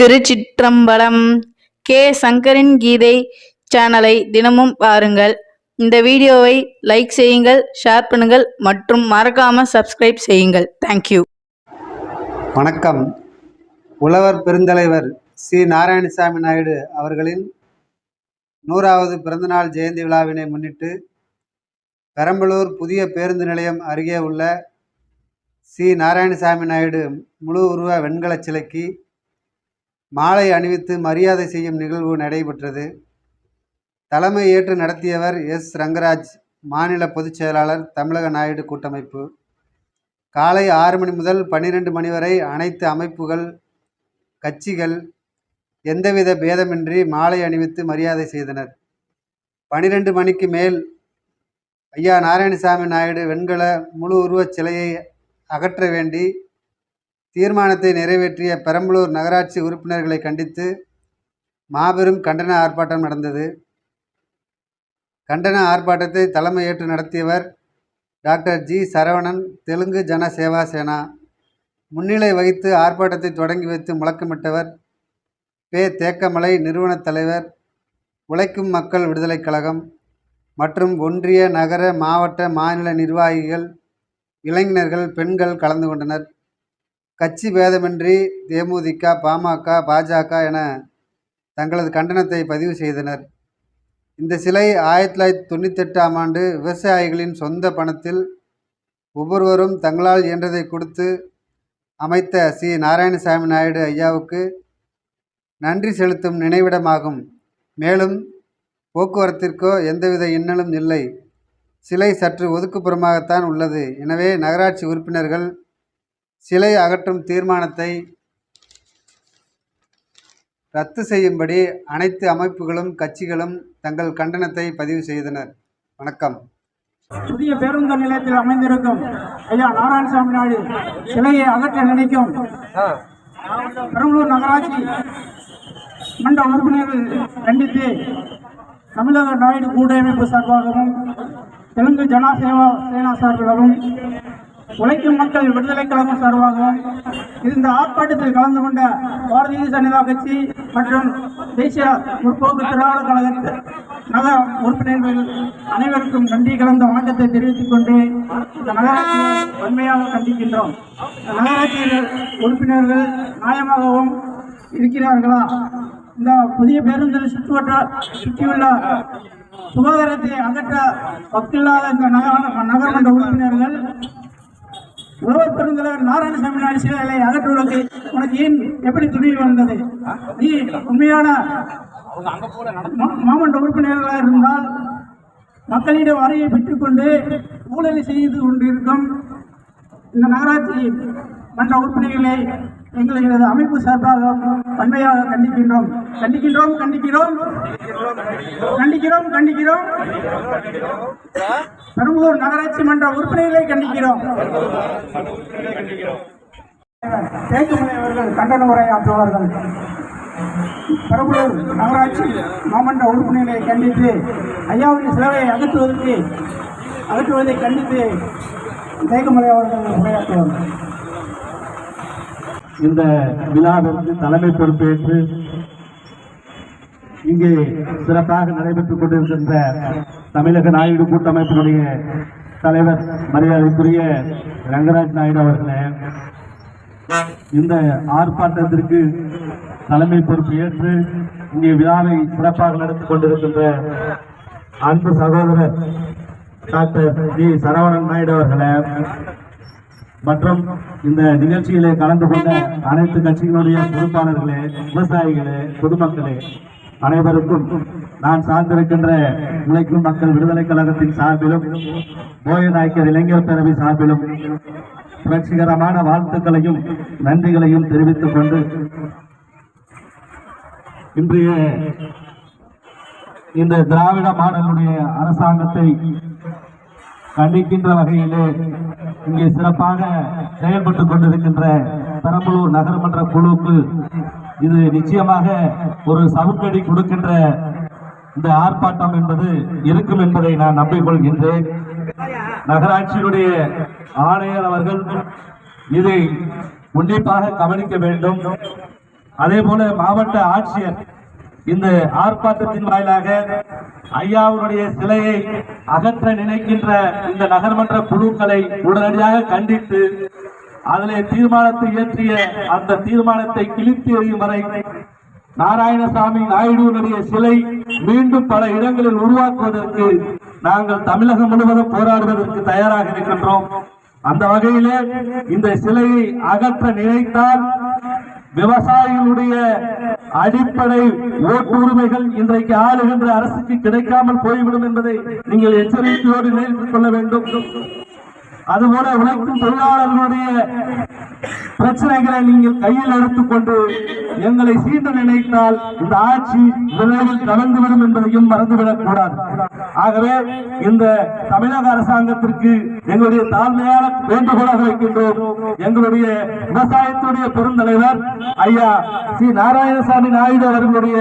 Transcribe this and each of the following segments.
திருச்சிற்றம்பலம் K. சங்கரின் கீதை சேனலை தினமும் பாருங்கள். இந்த வீடியோவை லைக் செய்யுங்கள் ஷேர் பண்ணுங்கள் மற்றும் மறக்காமல் சப்ஸ்கிரைப் செய்யுங்கள். தேங்க்யூ வணக்கம். உழவர் பெருந்தலைவர் சி. நாராயணசாமி நாயுடு அவர்களின் நூறாவது பிறந்தநாள் ஜெயந்தி விழாவினை முன்னிட்டு பெரம்பலூர் புதிய பேருந்து நிலையம் அருகே உள்ள சி. நாராயணசாமி நாயுடு முழு உருவ வெண்கலச் சிலைக்கு மாலை அணிவித்து மரியாதை செய்யும் நிகழ்வு நடைபெற்றது. தலைமை ஏற்று நடத்தியவர் எஸ். ரங்கராஜ் மாநில பொதுச் செயலாளர் தமிழக நாயுடு கூட்டமைப்பு. காலை ஆறு மணி முதல் பன்னிரெண்டு மணி வரை அனைத்து அமைப்புகள் கட்சிகள் எந்தவித பேதமின்றி மாலை அணிவித்து மரியாதை செய்தனர். பனிரெண்டு மணிக்கு மேல் ஐயா நாராயணசாமி நாயுடு வெண்கல முழு உருவச் சிலையை அகற்ற வேண்டி தீர்மானத்தை நிறைவேற்றிய பெரம்பலூர் நகராட்சி உறுப்பினர்களை கண்டித்து மாபெரும் கண்டன ஆர்ப்பாட்டம் நடந்தது. கண்டன ஆர்ப்பாட்டத்தை தலைமையேற்று நடத்தியவர் டாக்டர் ஜி. சரவணன் தெலுங்கு ஜன சேவா சேனா. முன்னிலை வகித்து ஆர்ப்பாட்டத்தை தொடங்கி வைத்து முழக்கமிட்டவர் பே. தேக்கமலை நிறுவனத் தலைவர் உழைக்கும் மக்கள் விடுதலைக் கழகம் மற்றும் ஒன்றிய நகர மாவட்ட மாநில நிர்வாகிகள் இளைஞர்கள் பெண்கள் கலந்து கொண்டனர். கட்சி பேதமின்றி தேமுதிக பாமக பாஜக என தங்களது கண்டனத்தை பதிவு செய்தனர். இந்த சிலை ஆயிரத்தி தொள்ளாயிரத்தி தொண்ணூத்தெட்டாம் ஆண்டு விவசாயிகளின் சொந்த பணத்தில் ஒவ்வொருவரும் தங்களால் இயன்றதை கொடுத்து அமைத்த சி. நாராயணசாமி நாயுடு ஐயாவுக்கு நன்றி செலுத்தும் நினைவிடமாகும். மேலும் போக்குவரத்திற்கோ எந்தவித இன்னலும் இல்லை. சிலை சற்று ஒதுக்குப்புறமாகத்தான் உள்ளது. எனவே நகராட்சி உறுப்பினர்கள் சிலை அகற்றும் தீர்மானத்தை ரத்து செய்யும்படி அனைத்து அமைப்புகளும் கட்சிகளும் தங்கள் கண்டனத்தை பதிவு செய்தனர். வணக்கம். புதிய பேருந்து நிலையத்தில் அமைந்திருக்கும் ஐயா நாராயணசாமி நாயுடு சிலையை அகற்ற நினைக்கும் பெரம்பலூர் நகராட்சி மன்ற உறுப்பினர்கள் கண்டித்து தமிழக நாயுடு கூட்டமைப்பு சார்பாகவும் தெலுங்கு ஜனா சேவா சேனா சார்பாகவும் உழைக்கும் மக்கள் விடுதலை கழகம் சார்பாகவும் இந்த ஆர்ப்பாட்டத்தில் கலந்து கொண்ட பாரதிய ஜனதா கட்சி மற்றும் தேசிய முற்போக்கு திராவிட கழக நகர உறுப்பினர்கள் அனைவருக்கும் நன்றி கலந்த வணக்கத்தை தெரிவித்துக் கொண்டு இந்த நகராட்சியை வன்மையாக கண்டிக்கின்றோம். இந்த நகராட்சி உறுப்பினர்கள் நியாயமாகவும் இருக்கிறார்களா? இந்த புதிய பேருந்தில் சுற்றுவட்ட சுற்றியுள்ள சுகாதாரத்தை அகற்ற வக்கில்லாத இந்த நகர நகர்மன்ற உறுப்பினர்கள் உழவர் பெருந்தலைவர் நாராயணசாமி நாயுடு சிலைகளை அகற்றுவதற்கு உனக்கு ஏன் எப்படி துணிவு வந்தது? நீ உண்மையான மாமன்ற உறுப்பினர்களாக இருந்தால் மக்களிடம் வரையை பெற்றுக்கொண்டு ஊழலை செய்து கொண்டிருக்கும் இந்த நகராட்சி மன்ற உறுப்பினர்களை எங்களது அமைப்பு சார்பாக வன்மையாக கண்டிக்கின்றோம். கண்டிக்கின்றோம் கண்டிக்கிறோம். கண்டிக்கிறோம் கண்டிக்கிறோம். பெரம்பலூர் நகராட்சி மன்ற உறுப்பினர்களை கண்டிக்கிறோம். தேக்குமலை அவர்கள் கண்டன உரையாற்றுவார்கள். பெரம்பலூர் நகராட்சி மாமன்ற உறுப்பினர்களை கண்டித்து ஐயாவுடைய சிலவை அகற்றுவதற்கு அகற்றுவதை கண்டித்து தேக்குமலை அவர்கள் உரையாற்றுவார்கள். இந்த விழாவிற்கு தலைமை பொறுப்பேற்று இங்கே சிறப்பாக நடைபெற்றுக் கொண்டிருக்கின்ற தமிழக நாயுடு கூட்டமைப்பினுடைய தலைவர் மரியாதைக்குரிய ரங்கராஜ் நாயுடு அவர்களே இந்த ஆர்ப்பாட்டத்திற்கு தலைமை பொறுப்பு ஏற்று இங்கே விழாவை சிறப்பாக நடத்தி கொண்டிருக்கின்ற அன்பு சகோதரர் டாக்டர் ஜி சரவணன் நாயுடு அவர்களே மற்றும் இந்த நிகழ்ச்சியிலே கலந்து கொண்ட அனைத்து கட்சிகளுடைய பொறுப்பாளர்களே விவசாயிகளே பொதுமக்களே அனைவருக்கும் நான் சார்ந்திருக்கின்ற உழைக்கும் மக்கள் விடுதலை கழகத்தின் சார்பிலும் போய நாயக்கர் இளைஞர் பேரவை சார்பிலும் புரட்சிகரமான வாழ்த்துக்களையும் நன்றிகளையும் தெரிவித்துக் கொண்டு இன்றைய இந்த திராவிட மாடலுடைய அரசாங்கத்தை கண்டிக்கின்ற வகையிலே இங்கே சிறப்பாக செயல்பட்டுக் கொண்டிருக்கின்ற பெரம்பலூர் நகர்மன்ற குழுவுக்கு இது நிச்சயமாக ஒரு சவுக்கடி கொடுக்கின்ற இந்த ஆர்ப்பாட்டம் என்பது இருக்கும் என்பதை நான் நம்பிக்கொள்கின்றேன். நகராட்சியினுடைய ஆணையர் அவர்கள் இதை உன்னிப்பாக கவனிக்க வேண்டும். அதே போல மாவட்ட ஆட்சியர் இந்த ஆர்ப்பாட்டத்தின் வாயிலாக ஐயாவுடைய சிலையை அகற்ற நினைக்கின்ற இந்த நகர்மன்ற குழுக்களை உடனடியாக கண்டித்து அதிலே தீர்மானத்தை இயற்றிய அந்த தீர்மானத்தை கிழித்து எறியும் வரை நாராயணசாமி நாயுடுவினுடைய சிலை மீண்டும் பல இடங்களில் உருவாக்குவதற்கு நாங்கள் தமிழகம் முழுவதும் போராடுவதற்கு தயாராக இருக்கின்றோம். அந்த வகையிலே இந்த சிலையை அகற்ற நினைத்தால் விவசாயிகளுடைய அடிப்படை ஓட்டுரிமைகள் இன்றைக்கு ஆளுகின்ற அரசுக்கு கிடைக்காமல் போய்விடும் என்பதை நீங்கள் எச்சரிக்கையோடு நினைத்துக் கொள்ள வேண்டும். அதுபோல உழைக்கும் தொழிலாளர்களுடைய பிரச்சனைகளை நீங்கள் கையில் எடுத்துக்கொண்டு எங்களை சீண்ட நினைத்தால் இந்த ஆட்சி விரைவில் கலந்துவிடும் என்பதையும் மறந்துவிடக் கூடாது ஆகவே இந்த தமிழக அரசாங்கத்திற்கு எங்களுடைய தாழ்மையான வேண்டுகோளாக வைக்கின்றோம் எங்களுடைய விவசாயத்துடைய பெருந்தலைவர் ஐயா சி. நாராயணசாமி நாயுடு அவர்களுடைய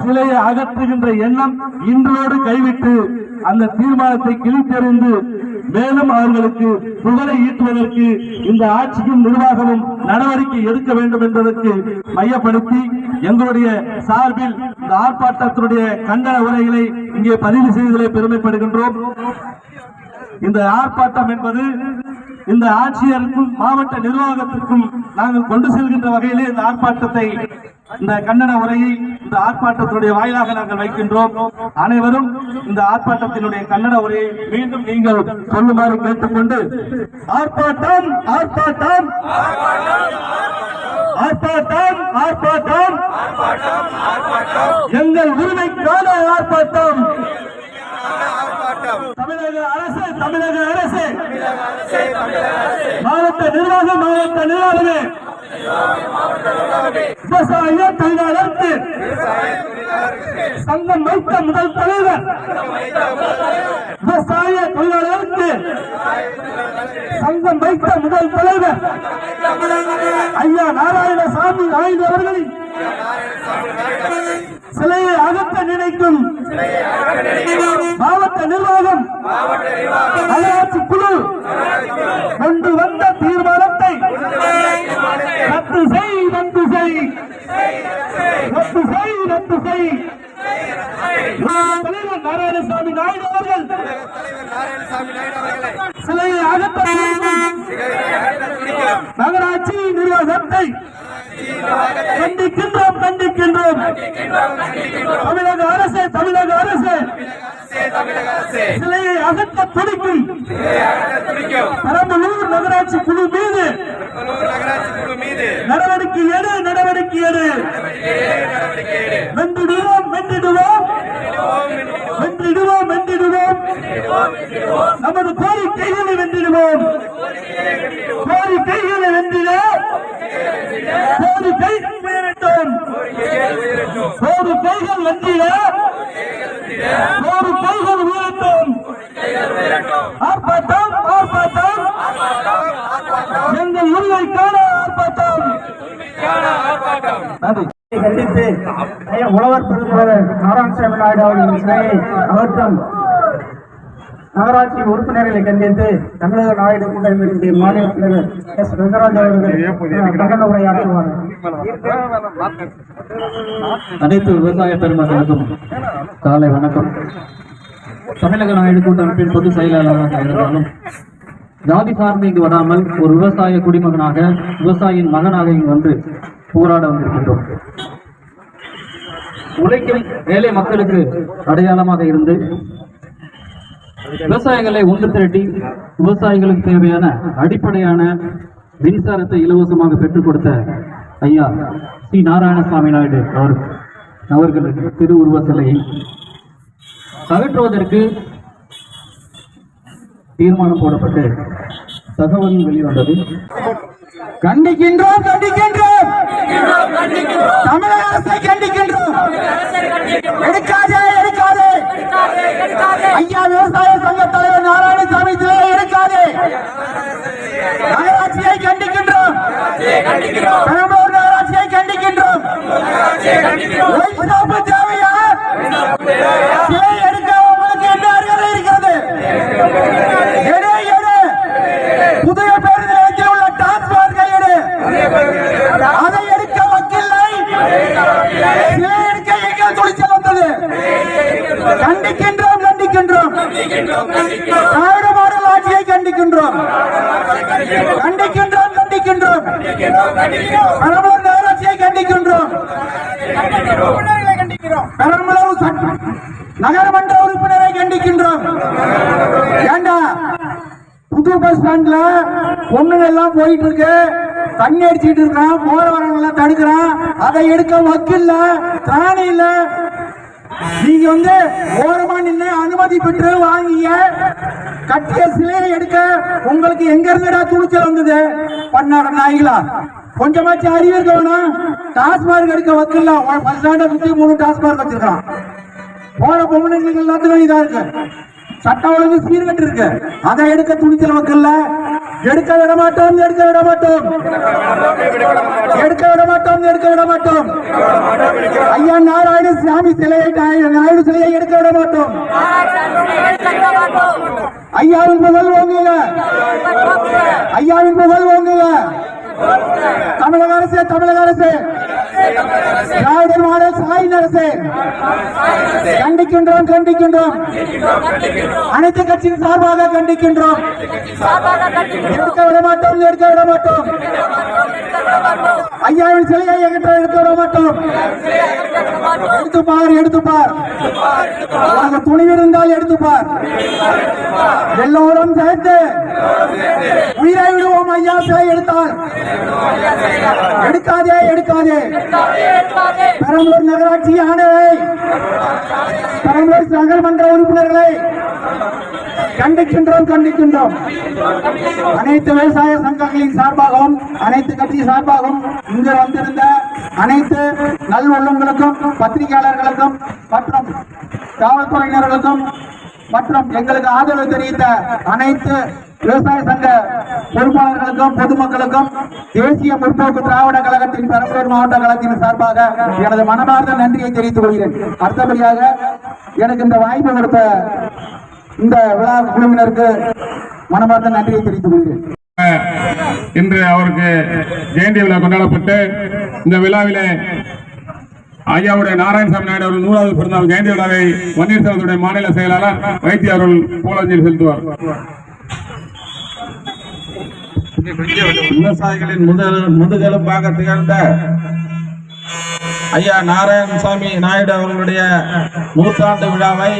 சிலையை அகற்றுகின்ற எண்ணம் இன்றோடு கைவிட்டு அந்த தீர்மானத்தை கிழித்தெறிந்து மேலும் அவர்களுக்கு புகழை ஈட்டுவதற்கு இந்த ஆட்சியும் நிர்வாகமும் நடவடிக்கை எடுக்க வேண்டும் என்பதற்கு மையப்படுத்தி எங்களுடைய சார்பில் இந்த ஆர்ப்பாட்டத்தினுடைய கண்டன உரைகளை இங்கே பதிவு செய்வதிலே பெருமைப்படுகின்றோம். இந்த ஆர்ப்பாட்டம் என்பது இந்த ஆட்சியருக்கும் மாவட்ட நிர்வாகத்திற்கும் நாங்கள் கொண்டு செல்கின்ற வகையிலே இந்த ஆர்ப்பாட்டத்தை இந்த கண்டன உரையை இந்த ஆர்ப்பாட்டத்தினுடைய வாயிலாக நாங்கள் வைக்கின்றோம். அனைவரும் இந்த ஆர்ப்பாட்டத்தினுடைய கண்டன உரையை மீண்டும் நீங்கள் சொல்லுமாறு கேட்டுக்கொண்டு ஆர்ப்பாட்டம் ஆர்ப்பாட்டம் ஆர்ப்பாட்டம் ஆர்ப்பாட்டம் எங்கள் உரிமைக்கான ஆர்ப்பாட்டம். தமிழக அரசு தமிழக அரசு. மாவட்ட நிர்வாகம் மாவட்ட நிர்வாகமே. விவசாய தொழிலாளருக்கு சங்கம் வைத்த முதல் தலைவர் விவசாய தொழிலாளருக்கு சங்கம் வைத்த முதல் தலைவர் ஐயா நாராயணசாமி நாயுடு அவர்களின் சிலையை அகற்ற நினைக்கும் மாவட்ட நிர்வாகம் நகராட்சி குழு கொண்டு வந்த தீர்மானத்தை ரத்து செய் ரத்து செய். ரத்து செய் ரத்து செய். தலைவர் நாராயணசாமி நாயுடு அவர்கள் சிலையை அகற்ற நகராட்சி நிர்வாகத்தை கண்டிக்கின்றோம் கண்டிக்கின்றோம். தமிழக அரசு தமிழக அரசு. சிலையை அகற்ற துடிக்கும். பெரம்பலூர் நகராட்சி குழு மீது. நடவடிக்கை எடு நடவடிக்கை எடு. வென்றிடுவோம் வென்றிடுவோம். வென்றிடுவோம் வென்றிடுவோம். நமது கோரிக்கைகளை வென்றிடுவோம். கோரிக்கைகளை வென்றிட கோரிக்கைகள் உயரட்டும் கோரிக்கைகள் வென்றிட கோரிக்கைகள் உயரட்டும் ஆர்ப்பாட்டம் ஆர்ப்பாட்டம். எங்கள் உரிமைக்கான ஆர்ப்பாட்டம். நன்றி. கண்டித்து உழவர் பெருந்தலைவர் நாராயணசாமி நாயுடு அவர்களின் சிலையை அகற்றும் நகராட்சி உறுப்பினர்களை கண்டித்து தமிழக நாயுடு கூட்டமைப்பினுடைய மாநில தலைவர் எஸ் வெங்கராஜ் அவர்கள் கண்டன உரையாற்றுவார் அனைத்து விவசாய பெருமக்களுக்கும் காலை வணக்கம். தமிழக நாயுடு கூட்டமைப்பின் பொதுச் செயலாளராக இருந்தாலும் ஜாதி சார்ந்து இங்கு வராமல் ஒரு விவசாய குடிமகனாக விவசாயியின் மகனாக இங்கு வந்து போராட வந்திருக்கின்றோம். உழைக்கும் ஏழை மக்களுக்கு அடையாளமாக இருந்து விவசாயிகளை ஒன்று திரட்டி விவசாயிகளுக்கு தேவையான அடிப்படையான மின்சாரத்தை இலவசமாக பெற்றுக் கொடுத்த ஐயா சி நாராயணசாமி நாயுடு அவர் அவர்களுக்கு திருவுருவ சிலையை அகற்றுவதற்கு தீர்மானம் போடப்பட்டு தகவல் வெளிவந்தது. கண்டிக்கின்றோம் கண்டிக்கின்றோம். தமிழக அரசை கண்டிக்கின்றோம். எடுக்காதே. ஐயா விவசாய சங்க தலைவர் நாராயணசாமி இருக்காது எடுக்காதே நகராட்சியை கண்டிக்கின்றோம் பெரம்பலூர் நகராட்சியை கண்டிக்கின்றோம் வைசாப்பு தேவையா சிலை எடுக்க உங்களுக்கு என்ன அருகதை இருக்கிறது எடு எடு புதிய பேருந்து நிலையத்தில் உள்ள டாஸ்மார்க்கை எடு அதை எடுக்க வக்கில்லை சிலை எடுக்க எங்கள் துணிச்சல் வந்தது கண்டிக்கின்றோம் கண்டிக்கின்றோம் திராவிட மாடல் ஆட்சியை கண்டிக்கின்றோம். கண்டிக்கின்றோம் கண்டிக்கின்றோம். பெரம்பலூர் நகராட்சியை கண்டிக்கின்றோம். பெரம்பலூர் நகரமன்ற உறுப்பினரை கண்டிக்கின்றோம். ஏண்டா? புது பஸ் ஸ்டாண்ட்ல பொண்ணுங்க எல்லாம் போயிட்டு இருக்கு. தண்ணி அடிச்சிட்டு இருக்கான் போற வரவங்க தடுக்கிறான். அதை எடுக்க வக்கில்ல திராணி இல்ல. நீங்க வந்து ஓரமா நின்று அனுமதி பெற்று வாங்கிய கட்டிய சிலையை எடுக்க உங்களுக்கு எங்க இருந்துடா துணிச்சல் வந்தது? பண்ணாட நாய்களா? கொஞ்சமாச்சு அறிவு இருக்க வேணும். டாஸ்மார்க் எடுக்க வக்கில்ல பஸ் ஸ்டாண்டை சுத்தி மூணு டாஸ்மார்க் வச்சிருக்கான் போற பொம்பளைங்களுக்கு எல்லாத்துக்கும் இதா இருக்கு. சட்டம் ஒழுங்கு சீர்கட்டு இருக்கு அதை எடுக்க துணிச்சல் மக்கள்ல எடுக்க விட மாட்டோம் எடுக்க விட மாட்டோம். எடுக்க விட மாட்டோம் எடுக்க விட மாட்டோம். ஐயா நாராயண சாமி சிலையை நாயுடு சிலையை எடுக்க விட மாட்டோம். ஐயாவின் புகழ் ஓங்குங்க ஐயாவின் புகழ் ஓங்குங்க தமிழக அரசு தமிழக அரசு. திராவிட மாடல் சாயின் அரசு கண்டிக்கின்றோம் கண்டிக்கின்றோம். அனைத்து கட்சியின் சார்பாக கண்டிக்கின்றோம். எடுக்க விட மாட்டோம் எடுக்க விட மாட்டோம். ஐயாவின் சிலையை எகற்ற எடுக்க விட மாட்டோம். எடுத்து பார் எடுத்து பார். உனக்கு துணிவு இருந்தால் எடுத்து பார். எல்லோரும் சேர்த்து. உயிரை விடுவோம் ஐயா சிலை எடுத்தால் எடுக்காதே எடுக்காதே. பெரம்பலூர் நகராட்சி ஆணையை பெரம்பலூர் நகர்மன்ற உறுப்பினர்களை கண்டிக்கின்றோம் கண்டிக்கின்றோம். அனைத்து விவசாய சங்கங்களின் சார்பாகவும் அனைத்து கட்சி சார்பாகவும் இங்கு வந்திருந்த அனைத்து நல்வள்ளங்களுக்கும் பத்திரிகையாளர்களுக்கும் மற்றும் காவல்துறையினர்களுக்கும் மற்றும் எங்களுக்கு ஆதரவு தெரிவித்த அனைத்து விவசாய சங்க பொறுப்பாளர்களுக்கும் பொதுமக்களுக்கும் தேசிய முற்போக்கு திராவிட கழகத்தின் பெரம்பலூர் மாவட்ட கழகத்தின் சார்பாக எனது மனமார்ந்த நன்றியை தெரிவித்துக் கொள்கிறேன். அடுத்தபடியாக எனக்கு இந்த வாய்ப்பு கொடுத்த இந்த விழா குழுவினருக்கு மனமார்ந்த நன்றியை தெரிவித்துக் கொள்கிறேன். இன்று அவருக்கு ஜெயந்தி விழா கொண்டாடப்பட்டு இந்த விழாவிலே ஐயாவுடைய நாராயணசாமி நாயுடு அவர்கள் நூறாவது பிறந்தநாள் ஜெயந்தி விழாவை பன்னீர்செல்வத்துடைய மாநில செயலாளர் வைத்திய அவர்கள் பூலஞ்சலி செலுத்துவார். விவசாயிகளின் முதல் முதுகெலும்பாக திகழ்ந்த ஐயா நாராயணசாமி நாயுடு அவர்களுடைய நூற்றாண்டு விழாவை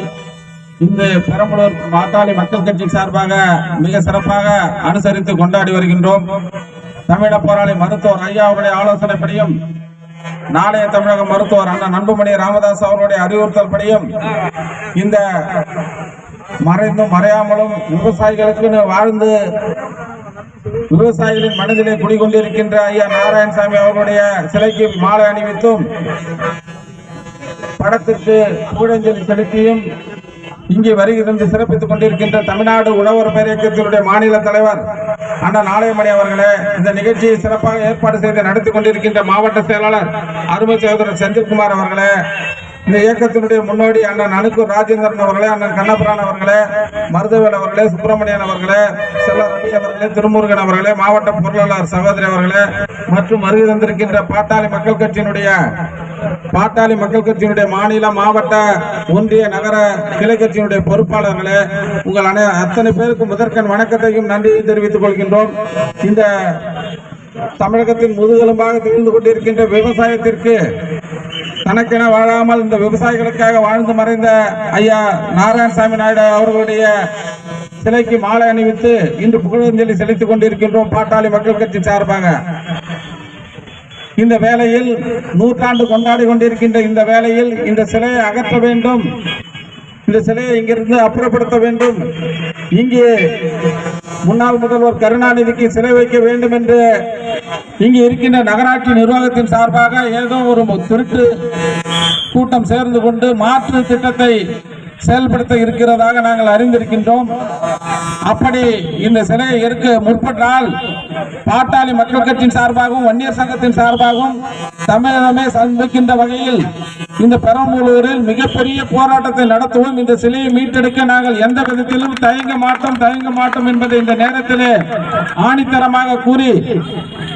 இன்று பெரம்பலூர் பாட்டாளி மக்கள் கட்சி சார்பாக மிக சிறப்பாக அனுசரித்து கொண்டாடி வருகின்றோம். தமிழ போராளி மருத்துவர் ஐயா அவருடைய ஆலோசனைப்படியும் நாளைய தமிழக மருத்துவர் அண்ணன் அன்புமணி ராமதாஸ் அவருடைய அறிவுறுத்தல் படியும் இந்த மறைந்தும் மறையாமலும் விவசாயிகளுக்கு வாழ்ந்து விவசாயிகளின் மனதிலே குடிகொண்டிருக்கின்ற ஐயா நாராயணசாமி அவர்களுடைய சிலைக்கு மாலை அணிவித்தும் படத்திற்கு கூடஞ்சலி செலுத்தியும் இங்கே வருகை தந்து சிறப்பித்துக் கொண்டிருக்கின்ற தமிழ்நாடு உழவர் பேரியக்கத்தினுடைய மாநில தலைவர் அண்ணா நாளையமணி அவர்களே இந்த நிகழ்ச்சியை சிறப்பாக ஏற்பாடு செய்து நடத்தி கொண்டிருக்கின்ற மாவட்ட செயலாளர் அருமை சகோதரர் செந்தில்குமார் அவர்களே இந்த இயக்கத்தினுடைய முன்னோடி அண்ணன் அணுக்கூர் ராஜேந்திரன் அவர்களே அண்ணன் கண்ணபுரான் அவர்களே மருதவேல் அவர்களே சுப்பிரமணியன் அவர்களே செல்ல ரவி அவர்களே திருமுருகன் அவர்களே மாவட்ட பொருளாளர் சகோதரி அவர்களே மற்றும் வருகை தந்திருக்கின்ற பாட்டாளி மக்கள் கட்சியினுடைய பாட்டாளி மக்கள் கட்சியினுடைய மாநில மாவட்ட ஒன்றிய நகர கிளை கட்சியினுடைய பொறுப்பாளர்களே உங்கள் அனை அத்தனை பேருக்கு முதற்கண் வணக்கத்தையும் நன்றியை தெரிவித்துக் கொள்கின்றோம். இந்த தமிழகத்தின் முதுகெலும்பாக திகழ்ந்து கொண்டிருக்கின்ற விவசாயத்திற்கு தனக்கென வாழாமல் இந்த விவசாயிகளுக்காக வாழ்ந்து மறைந்த ஐயா நாராயணசாமி நாயுடு அவர்களுடைய சிலைக்கு மாலை அணிவித்து இன்று புகழஞ்சலி செலுத்திக் கொண்டிருக்கின்றோம். பாட்டாளி மக்கள் கட்சி சார்பாக. இந்த வேளையில் நூற்றாண்டு கொண்டாடி கொண்டிருக்கின்ற இந்த வேளையில் இந்த சிலையை அகற்ற வேண்டும். இந்த சிலையை இங்கிருந்து அப்புறப்படுத்த வேண்டும். இங்கே முன்னாள் முதல்வர் கருணாநிதிக்கு சிலை வைக்க வேண்டும் என்று இங்கு இருக்கின்ற நகராட்சி நிர்வாகத்தின் சார்பாக ஏதோ ஒரு திருட்டு கூட்டம் சேர்ந்து கொண்டு மாற்று திட்டத்தை செயல்படுத்த இருக்கிறதாக நாங்கள் அறிந்திருக்கின்றோம். அப்படி இந்த சிலையை இருக்க முற்பட்டால் பாட்டாளி மக்கள் கட்சியின் சார்பாகவும் வன்னியர் சங்கத்தின் சார்பாகவும் தமிழகமே சந்திக்கின்ற வகையில் இந்த பெரம்பலூரில் மிகப்பெரிய போராட்டத்தை நடத்துவோம் இந்த சிலையை மீட்டெடுக்க நாங்கள் எந்த விதத்திலும் தயங்க மாட்டோம் தயங்க மாட்டோம் என்பதை இந்த நேரத்திலே ஆணித்தரமாக கூறி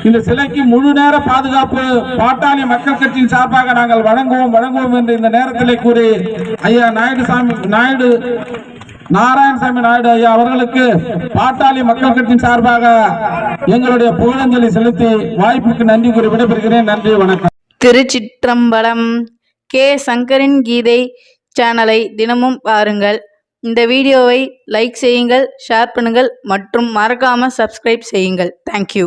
இந்த சிலைக்கு முழு நேர பாதுகாப்பு பாட்டாளி மக்கள் கட்சியின் சார்பாக நாங்கள் வழங்குவோம் வழங்குவோம் என்று இந்த நேரத்திலே கூறி ஐயா நாயுடுசாமி நாயுடு நாராயணசாமி நாயுடு ஐயா அவர்களுக்கு பாட்டாளி மக்கள் கட்சியின் சார்பாக எங்களுடைய புகழஞ்சலி செலுத்தி வாய்ப்புக்கு நன்றி கூறி விடைபெறுகிறேன். நன்றி வணக்கம். திருச்சிற்றம்பலம் கே. சங்கரின் கீதை சேனலை தினமும் பாருங்கள். இந்த வீடியோவை லைக் செய்யுங்கள் ஷேர் பண்ணுங்கள் மற்றும் மறக்காமல் சப்ஸ்கிரைப் செய்யுங்கள். தேங்க்யூ